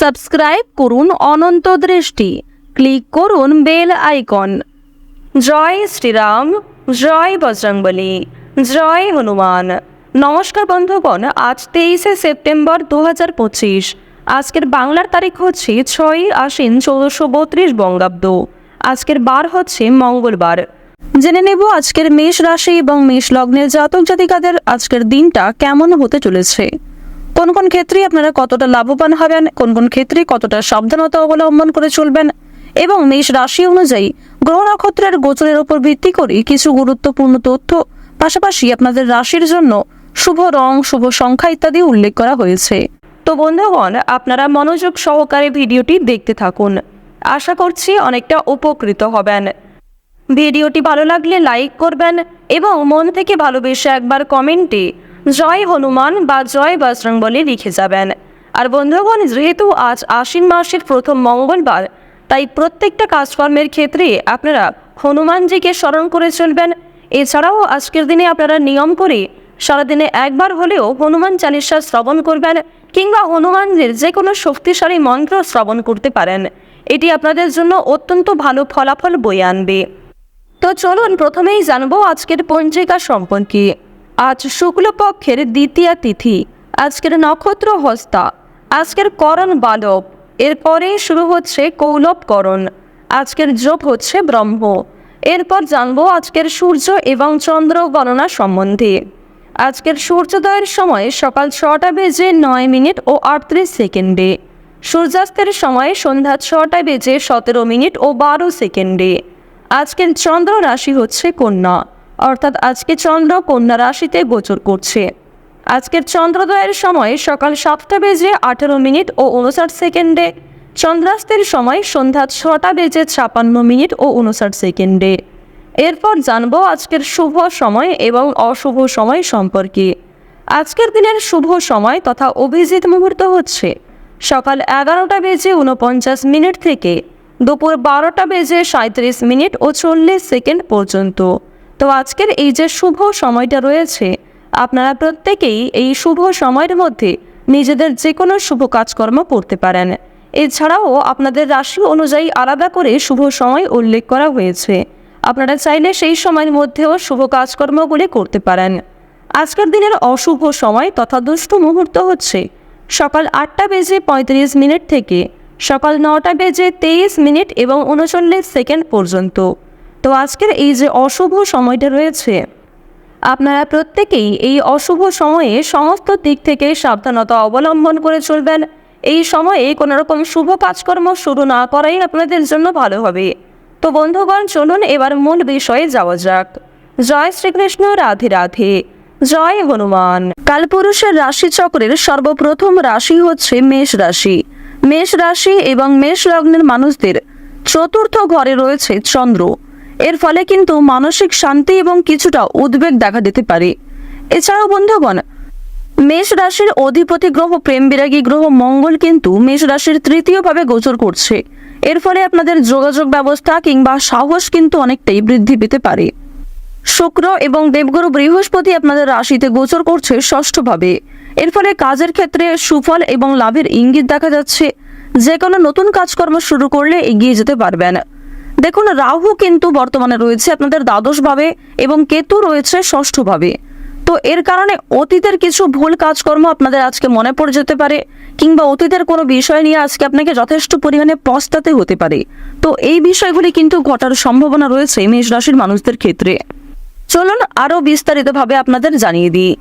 Subscribe করুন অনন্ত দৃষ্টি। Click করুন বেল আইকন। জয় শ্রীরাম, জয় বজরংবলী, জয় হনুমান। নমস্কার বন্ধুগণ, আজ তেইশে সেপ্টেম্বর দু হাজার পঁচিশ। আজকের বাংলার তারিখ হচ্ছে ছয়ই আশ্বিন চৌদ্দশো বত্রিশ বঙ্গাব্দ। আজকের বার হচ্ছে মঙ্গলবার। জেনে নেব আজকের মেষ রাশি এবং মেষ লগ্নের জাতক জাতিকাদের আজকের দিনটা কেমন হতে চলেছে। কোন কোন ক্ষেত্রে আপনারা কতটা লাভবান হবেন, কোন কোন ক্ষেত্রে কতটা সাবধানতা অবলম্বন করে চলবেন এবং মেষ রাশি অনুযায়ী গ্রহ নক্ষত্রের গোচরের উপর ভিত্তি করে কিছু গুরুত্বপূর্ণ তথ্য, পাশাপাশি আপনাদের রাশির জন্য শুভ রং, শুভ সংখ্যা ইত্যাদি উল্লেখ করা হয়েছে। তো বন্ধুগণ, আপনারা মনোযোগ সহকারে ভিডিওটি দেখতে থাকুন। আশা করছি অনেকটা উপকৃত হবেন। ভিডিওটি ভালো লাগলে লাইক করবেন এবং মন থেকে ভালোবেসে একবার কমেন্টে জয় হনুমান বা জয় বজরং বলে লিখে যাবেন। আর বন্ধুগণ, যেহেতু আজ আশ্বিন মাসের প্রথম মঙ্গলবার, তাই প্রত্যেকটা কাজকর্মের ক্ষেত্রে আপনারা হনুমানজিকে স্মরণ করে চলবেন। এছাড়াও আজকের দিনে আপনারা নিয়ম করে সারাদিনে একবার হলেও হনুমান চালিসা শ্রবণ করবেন কিংবা হনুমানজির যে কোনো শক্তিশালী মন্ত্র শ্রবণ করতে পারেন। এটি আপনাদের জন্য অত্যন্ত ভালো ফলাফল বয়ে আনবে। তো চলুন প্রথমেই জানব আজকের পঞ্জিকা সম্পর্কে। আজ শুক্লপক্ষের দ্বিতীয়া তিথি। আজকের নক্ষত্র হস্তা। আজকের করণ বালব। এরপরে শুরু হচ্ছে কৌলবকরণ। আজকের যোগ হচ্ছে ব্রহ্ম। এরপর জানব আজকের সূর্য এবং চন্দ্র গণনা সম্বন্ধে। আজকের সূর্যোদয়ের সময় সকাল ছটা বেজে নয় মিনিট ও আটত্রিশ সেকেন্ডে। সূর্যাস্তের সময় সন্ধ্যা ছটা বেজে সতেরো মিনিট ও বারো সেকেন্ডে। আজকের চন্দ্র রাশি হচ্ছে কন্যা। অর্থাৎ আজকে চন্দ্র কন্যা রাশিতে গোচর করছে। আজকের চন্দ্রোদয়ের সময় সকাল সাতটা বেজে আঠেরো মিনিট ও উনষাট সেকেন্ডে, চন্দ্রাস্তের সময় সন্ধ্যা ছটা বেজে ছাপান্ন মিনিট ও উনষাট সেকেন্ডে। এরপর জানব আজকের শুভ সময় এবং অশুভ সময় সম্পর্কে। আজকের দিনের শুভ সময় তথা অভিজিৎ মুহূর্ত হচ্ছে সকাল এগারোটা বেজে উনপঞ্চাশ মিনিট থেকে, দুপুর বারোটা বেজে সাঁত্রিশ মিনিট ও চল্লিশ সেকেন্ড পর্যন্ত। তো আজকের এই যে শুভ সময়টা রয়েছে, আপনারা প্রত্যেকেই এই শুভ সময়ের মধ্যে নিজেদের যে কোনো শুভ কাজকর্ম করতে পারেন। এছাড়াও আপনাদের রাশি অনুযায়ী আলাদা করে শুভ সময় উল্লেখ করা হয়েছে। আপনারা চাইলে সেই সময়ের মধ্যেও শুভ কাজকর্মগুলি করতে পারেন। আজকের দিনের অশুভ সময় তথা দুষ্ট মুহূর্ত হচ্ছে সকাল আটটা বেজে পঁয়ত্রিশ মিনিট থেকে সকাল নটা বেজে তেইশ মিনিট এবং উনচল্লিশ সেকেন্ড পর্যন্ত। তো আজকের এই যে অশুভ সময়টা রয়েছে, আপনারা প্রত্যেকেই এই অশুভ সময়ে সমস্ত দিক থেকে সাবধানতা অবলম্বন করে চলবেন। এই সময়ে কোনো রকম শুভ কাজকর্ম শুরু না করাই আপনাদের জন্য ভালো হবে। তো বন্ধুগণ, চলুন এবার মূল বিষয়ে যাওয়া যাক। জয় শ্রীকৃষ্ণ, রাধে রাধে। জয় হনুমান। কালপুরুষের রাশিচক্রের সর্বপ্রথম রাশি হচ্ছে মেষ রাশি। মেষ রাশি এবং মেষ লগ্নের মানুষদের চতুর্থ ঘরে রয়েছে চন্দ্র। এর ফলে কিন্তু মানসিক শান্তি এবং কিছুটা উদ্বেগ দেখা দিতে পারে। এছাড়াও বন্ধুগণ, মেষ রাশির অধিপতি গ্রহ, প্রেম বিরাগী গ্রহ, মঙ্গল কিন্তু মেষ রাশির তৃতীয়ভাবে গোচর করছে। এর ফলে আপনাদের যোগাযোগ ব্যবস্থা কিংবা সাহস কিন্তু অনেকটাই বৃদ্ধি পেতে পারে। শুক্র এবং দেবগুরু বৃহস্পতি আপনাদের রাশিতে গোচর করছে ষষ্ঠভাবে। এর ফলে কাজের ক্ষেত্রে সুফল এবং লাভের ইঙ্গিত দেখা যাচ্ছে। যে কোনো নতুন কাজকর্ম শুরু করলে এগিয়ে যেতে পারবেন। দেখুন, রাহু কিন্তু বর্তমানে রয়েছে আপনাদের দ্বাদশভাবে এবং কেতু রয়েছে ষষ্ঠভাবে তো এর কারণে অতীতের কিছু ভুল কাজকর্ম আপনাদের আজকে মনে পড়ে যেতে পারে কিংবা অতীতের কোনো বিষয় নিয়ে আজকে আপনাকে যথেষ্ট পরিমাণে পস্তাতে হতে পারে। তো এই বিষয়গুলি কিন্তু ঘটার সম্ভাবনা রয়েছে মেষ রাশির মানুষদের ক্ষেত্রে। চলুন আরও বিস্তারিতভাবে আপনাদের জানিয়ে দিই।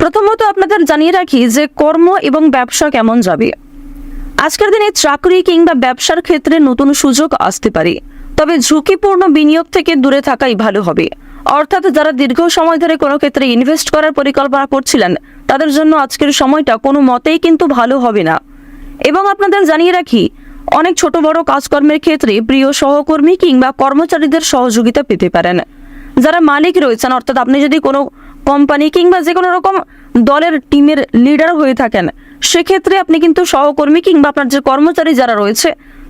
প্রথমত আপনাদের জানিয়ে রাখি যে কর্ম এবং ব্যবসা কেমন যাবে। আজকের দিনে চাকরি কিংবা ব্যবসার ক্ষেত্রে নতুন সুযোগ আসতে পারে। তবে ঝুঁকিপূর্ণ বিনিয়োগ থেকে দূরে থাকাই ভালো হবে। অর্থাৎ যারা দীর্ঘ সময় ধরে কোনো ক্ষেত্রে ইনভেস্ট করার পরিকল্পনা করছিলেন, তাদের জন্য আজকের সময়টা কোনো মতেই কিন্তু ভালো হবে না। এবং আপনাদের জানিয়ে রাখি, অনেক ছোট বড় কাজকর্মের ক্ষেত্রে প্রিয় সহকর্মী কিংবা কর্মচারীদের সহযোগিতা পেতে পারেন। যারা মালিক রয়েছেন, অর্থাৎ আপনি যদি কোনো কোম্পানি কিংবা যে কোনো রকম দলের টিমের লিডার হয়ে থাকেন, সেক্ষেত্রে আপনি কিন্তু সহকর্মী কিংবা আপনার যে কর্মচারী যারা রয়েছে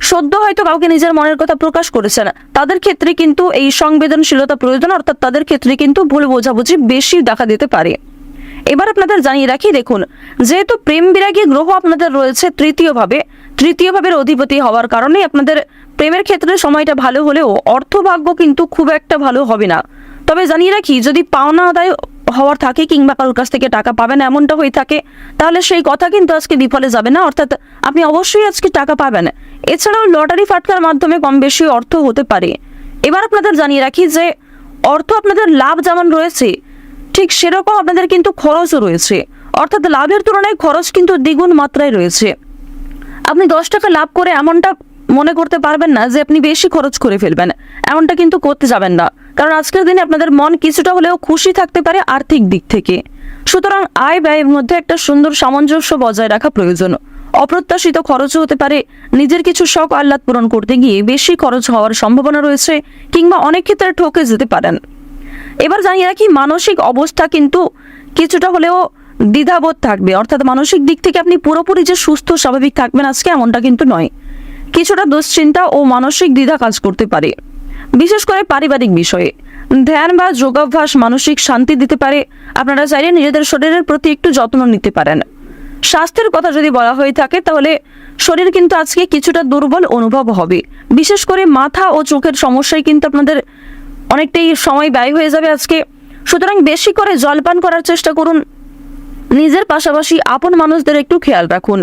সদ্য হয়তো কাউকে নিজের মনের কথা প্রকাশ করেছেন তাদের ক্ষেত্রে কিন্তু এই সংবেদনশীলতা প্রয়োজন, অর্থাৎ তাদের ক্ষেত্রে কিন্তু ভুল বোঝাবুঝি বেশি দেখা দিতে পারে। এবার আপনাদের জানিয়ে রাখি, দেখুন, যেহেতু প্রেম বিরাগী গ্রহ আপনাদের রয়েছে তৃতীয় ভাবে তৃতীয় ভাবের অধিপতি হওয়ার কারণে আপনাদের প্রেমের ক্ষেত্রে সময়টা ভালো হলেও অর্থভাগ্য কিন্তু খুব একটা ভালো হবে না। তবে জানিয়ে রাখি, যদি পাওনা আদায় হওয়ার থাকে কিংবা কারোর কাছ থেকে টাকা পাবেন, এমনটা হয়ে থাকে। তাহলে সেই কথা কিন্তু আজকে বিফলে যাবে না, অর্থাৎ আপনি অবশ্যই আজকে টাকা পাবেন। এছাড়াও লটারি ফাটকার মাধ্যমে কম বেশি অর্থ হতে পারে। এবার আপনাদের জানিয়ে রাখি যে, অর্থ আপনাদের লাভ যেমন রয়েছে, ঠিক সেরকম আপনাদের কিন্তু খরচও রয়েছে। অর্থাৎ লাভের তুলনায় খরচ কিন্তু দ্বিগুণ মাত্রায় রয়েছে। আপনি দশ টাকা লাভ করে এমনটা মনে করতে পারবেন না যে আপনি বেশি খরচ করে ফেলবেন। এমনটা কিন্তু করতে যাবেন না। কারণ আজকের দিনে আপনাদের মন কিছুটা হলেও খুশি থাকতে পারে আর্থিক দিক থেকে। সুতরাং আয় ব্যয়ের মধ্যে একটা সুন্দর সামঞ্জস্য বজায় রাখা প্রয়োজন। অপ্রত্যাশিত খরচও হতে পারে। নিজের কিছু শখ আহ্লাদ পূরণ করতে গিয়ে বেশি খরচ হওয়ার সম্ভাবনা রয়েছে কিংবা অনেক ক্ষেত্রে ঠকে যেতে পারেন। এবার জানিয়ে রাখি, মানসিক অবস্থা কিন্তু কিছুটা হলেও দ্বিধাবোধ থাকবে। অর্থাৎ মানসিক দিক থেকে আপনি পুরোপুরি যে সুস্থ, স্বাভাবিক থাকবেন আজকে এমনটা কিন্তু নয়। কিছুটা দুশ্চিন্তা ও মানসিক দ্বিধা কাজ করতে পারে। বিশেষ করে পারিবারিক বিষয়ে। ধ্যান বা যোগাভ্যাস মানসিক শান্তি দিতে পারে। আপনারা চাইলে নিজেদের শরীরের প্রতি একটু যত্ন নিতে পারেন। স্বাস্থ্যের কথা যদি বলা হয়ে থাকে, তাহলে শরীর কিন্তু আজকে কিছুটা দুর্বল অনুভব হবে। বিশেষ করে মাথা ও চোখের সমস্যায় কিন্তু আপনাদের অনেকটাই সময় ব্যয় হয়ে যাবে আজকে। সুতরাং বেশি করে জলপান করার চেষ্টা করুন। নিজের পাশাপাশি আপন মানুষদের একটু খেয়াল রাখুন।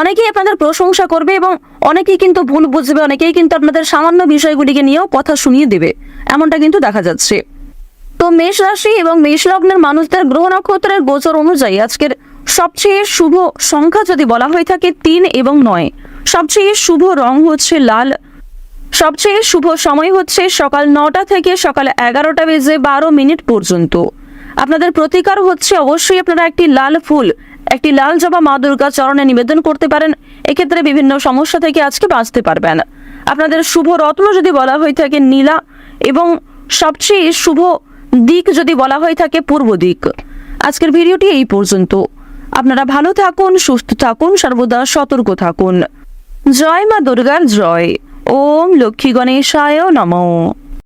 অনেকেই আপনাদের প্রশংসা করবে এবং অনেকেই কিন্তু ভুল বুঝবে, অনেকেই কিন্তু আপনাদের সামান্য বিষয়গুলিকে নিয়েও কথা শুনিয়ে দেবে। এমনটা কিন্তু দেখা যাচ্ছে। তো মেষ রাশি এবং মেষ লগ্নের মানুষদের গ্রহ নক্ষত্রের গোচর অনুযায়ী আজকের সবচেয়ে শুভ সংখ্যা যদি বলা হয়ে থাকে তিন এবং নয়। সবচেয়ে শুভ রং হচ্ছে লাল। সবচেয়ে শুভ সময় হচ্ছে সকাল নটা থেকে সকাল এগারোটা বেজে বারো মিনিট পর্যন্ত। আপনাদের প্রতিকার হচ্ছে অবশ্যই আপনারা একটি লাল ফুল একটি লাল জবা মা দুর্গা চরণে নিবেদন করতে পারেন, এক্ষেত্রে বিভিন্ন সমস্যা থেকে আজকে বাঁচতে পারবেন। আপনাদের শুভ রত্ন যদি বলা হয়ে থাকে নীলা এবং সবচেয়ে শুভ দিক যদি বলা হয়ে থাকে পূর্ব দিক। আজকের ভিডিওটি এই পর্যন্ত। আপনারা ভালো থাকুন, সুস্থ থাকুন, সর্বদা সতর্ক থাকুন। জয় মা দুর্গার জয়। ওম লক্ষ্মী গণেশায় নমঃ।